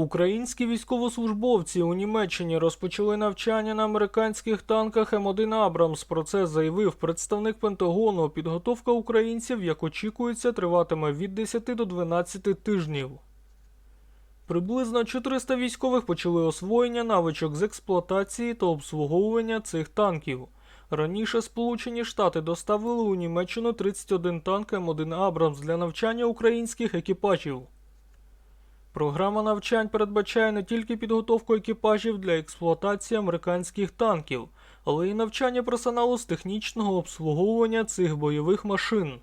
Українські військовослужбовці у Німеччині розпочали навчання на американських танках М1 Абрамс. Про це заявив представник Пентагону. Підготовка українців, як очікується, триватиме від 10 до 12 тижнів. Приблизно 400 військових почали освоєння навичок з експлуатації та обслуговування цих танків. Раніше Сполучені Штати доставили у Німеччину 31 танк М1 Абрамс для навчання українських екіпажів. Програма навчань передбачає не тільки підготовку екіпажів для експлуатації американських танків, але й навчання персоналу з технічного обслуговування цих бойових машин.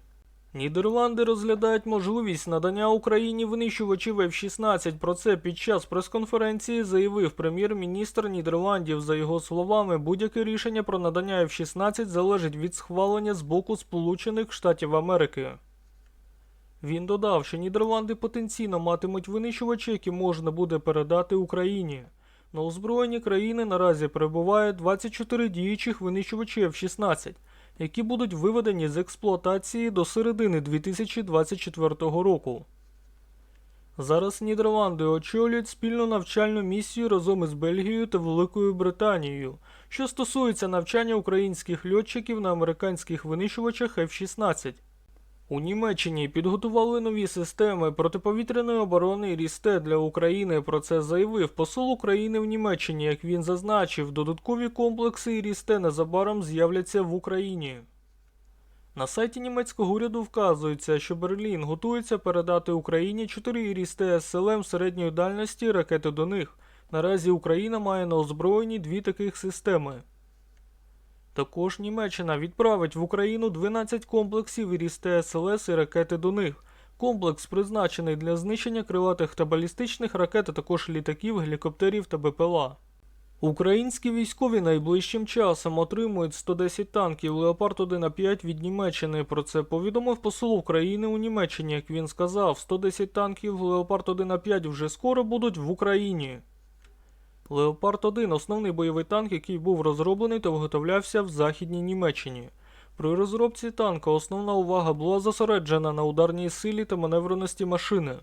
Нідерланди розглядають можливість надання Україні винищувачів F-16. Про це під час прес-конференції заявив прем'єр-міністр Нідерландів. За його словами, будь-яке рішення про надання F-16 залежить від схвалення з боку Сполучених Штатів Америки. Він додав, що Нідерланди потенційно матимуть винищувачі, які можна буде передати Україні. На озброєнні країни наразі перебуває 24 діючих винищувачі F-16, які будуть виведені з експлуатації до середини 2024 року. Зараз Нідерланди очолюють спільну навчальну місію разом із Бельгією та Великою Британією, що стосується навчання українських льотчиків на американських винищувачах F-16. У Німеччині підготували нові системи протиповітряної оборони Рісте для України. Про це заявив посол України в Німеччині. Як він зазначив, додаткові комплекси Рісте незабаром з'являться в Україні. На сайті німецького уряду вказується, що Берлін готується передати Україні 4 Рісте СЛМ середньої дальності ракети до них. Наразі Україна має на озброєнні дві таких системи. Також Німеччина відправить в Україну 12 комплексів Рісте СЛС і ракети до них. Комплекс призначений для знищення крилатих та балістичних ракет, а також літаків, гелікоптерів та БПЛА. Українські військові найближчим часом отримують 110 танків Леопард 1 а 5 від Німеччини. Про це повідомив посол України у Німеччині. Як він сказав, 110 танків Леопард 1 а 5 вже скоро будуть в Україні. Леопард 1 основний бойовий танк, який був розроблений та виготовлявся в Західній Німеччині. При розробці танка основна увага була зосереджена на ударній силі та маневреності машини.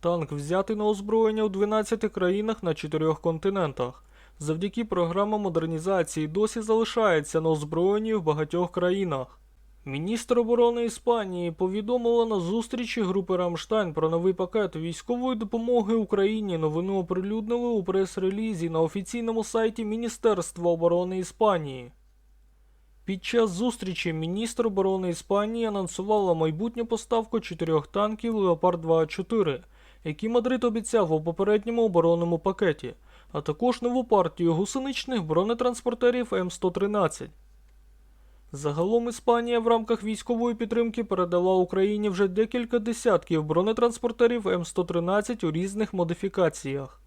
Танк взятий на озброєння у 12 країнах на 4 континентах. Завдяки програмам модернізації досі залишається на озброєнні в багатьох країнах. Міністр оборони Іспанії повідомила на зустрічі групи Рамштайн про новий пакет військової допомоги Україні. Новину оприлюднили у прес-релізі на офіційному сайті Міністерства оборони Іспанії. Під час зустрічі міністр оборони Іспанії анонсувала майбутню поставку чотирьох танків Леопард 2 4 які Мадрид обіцяв у попередньому оборонному пакеті, а також нову партію гусеничних бронетранспортерів М113. Загалом Іспанія в рамках військової підтримки передала Україні вже декілька десятків бронетранспортерів М113 у різних модифікаціях.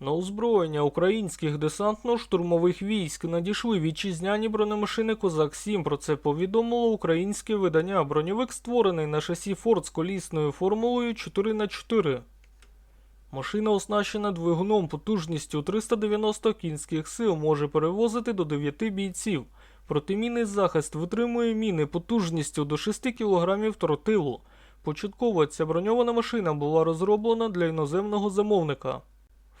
На озброєння українських десантно-штурмових військ надійшли вітчизняні бронемашини Козак 7 Про це повідомило українське видання. Броньовик створений на шасі Форд з колісною формулою 4х4. Машина, оснащена двигуном потужністю 390 кінських сил, може перевозити до 9 бійців. Протимінний захист витримує міни потужністю до 6 кг тротилу. Початково ця броньована машина була розроблена для іноземного замовника.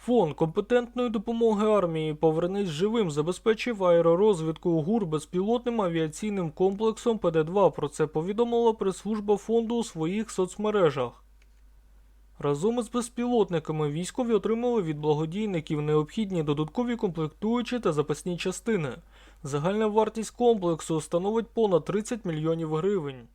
Фонд компетентної допомоги армії «Повернись живим забезпечив аеророзвідку ГУР безпілотним авіаційним комплексом ПД-2. Про це повідомила прес-служба фонду у своїх соцмережах. Разом із безпілотниками військові отримали від благодійників необхідні додаткові комплектуючі та запасні частини. Загальна вартість комплексу становить понад 30 мільйонів гривень.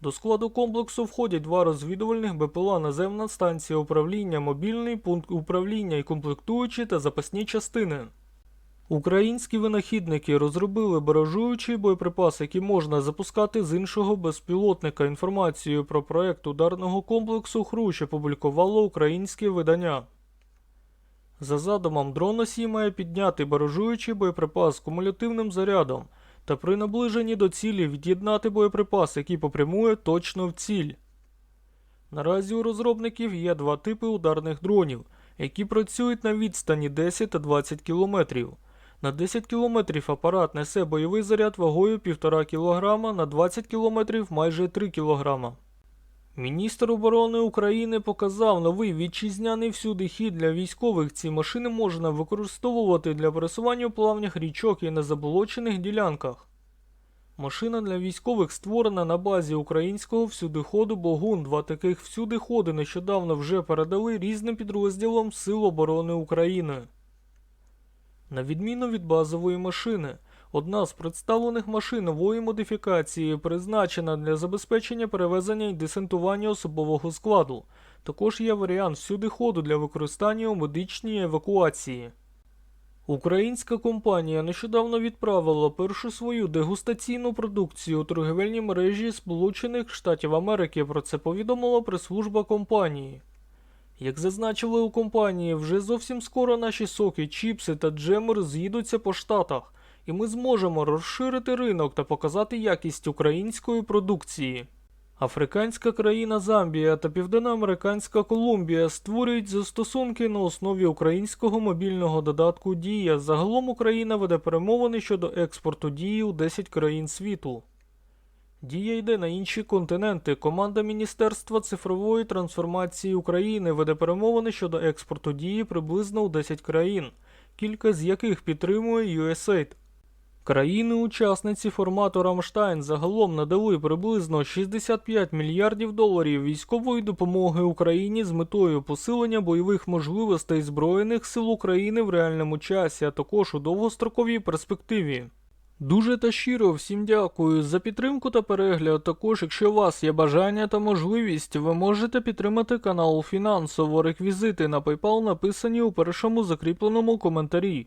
До складу комплексу входять два розвідувальних БПЛА, наземна станція управління, мобільний пункт управління і комплектуючі та запасні частини. Українські винахідники розробили баражуючий боєприпас, який можна запускати з іншого безпілотника. Інформацію про проект ударного комплексу Хрущ опублікувало українське видання. За задумом, дрон носій має підняти баражуючий боєприпас з кумулятивним зарядом. та при наближенні до цілі від'єднати боєприпас, який попрямує точно в ціль. Наразі у розробників є два типи ударних дронів, які працюють на відстані 10 та 20 кілометрів. На 10 кілометрів апарат несе бойовий заряд вагою 1,5 кг, на 20 кілометрів майже 3 кг. Міністр оборони України показав новий вітчизняний всюди хід для військових. Ці машини можна використовувати для пересування у плавнях річок і на заболочених ділянках. Машина для військових створена на базі українського всюдиходу Богун. Два таких всюдиходи нещодавно вже передали різним підрозділам Сил оборони України. На відміну від базової машини, одна з представлених машин нової модифікації призначена для забезпечення перевезення і десантування особового складу. Також є варіант всюди ходу для використання у медичній евакуації. Українська компанія нещодавно відправила першу свою дегустаційну продукцію у торгівельні мережі Сполучених Штатів Америки. Про це повідомила прес-служба компанії. Як зазначили у компанії, вже зовсім скоро наші соки, чіпси та джемер з'їдуться по штатах, і ми зможемо розширити ринок та показати якість української продукції. Африканська країна Замбія та Південноамериканська Колумбія створюють застосунки на основі українського мобільного додатку Дія. Загалом Україна веде перемовини щодо експорту дії у 10 країн світу. Дія йде на інші континенти. Команда Міністерства цифрової трансформації України веде перемовини щодо експорту дії приблизно у 10 країн, кілька з яких підтримує USAID. Країни-учасниці формату Рамштайн загалом надали приблизно 65 мільярдів доларів військової допомоги Україні з метою посилення бойових можливостей Збройних сил України в реальному часі, а також у довгостроковій перспективі. Дуже та щиро всім дякую за підтримку та перегляд. Також, якщо у вас є бажання та можливість, ви можете підтримати канал фінансово. Реквізити на PayPal написані у першому закріпленому коментарі.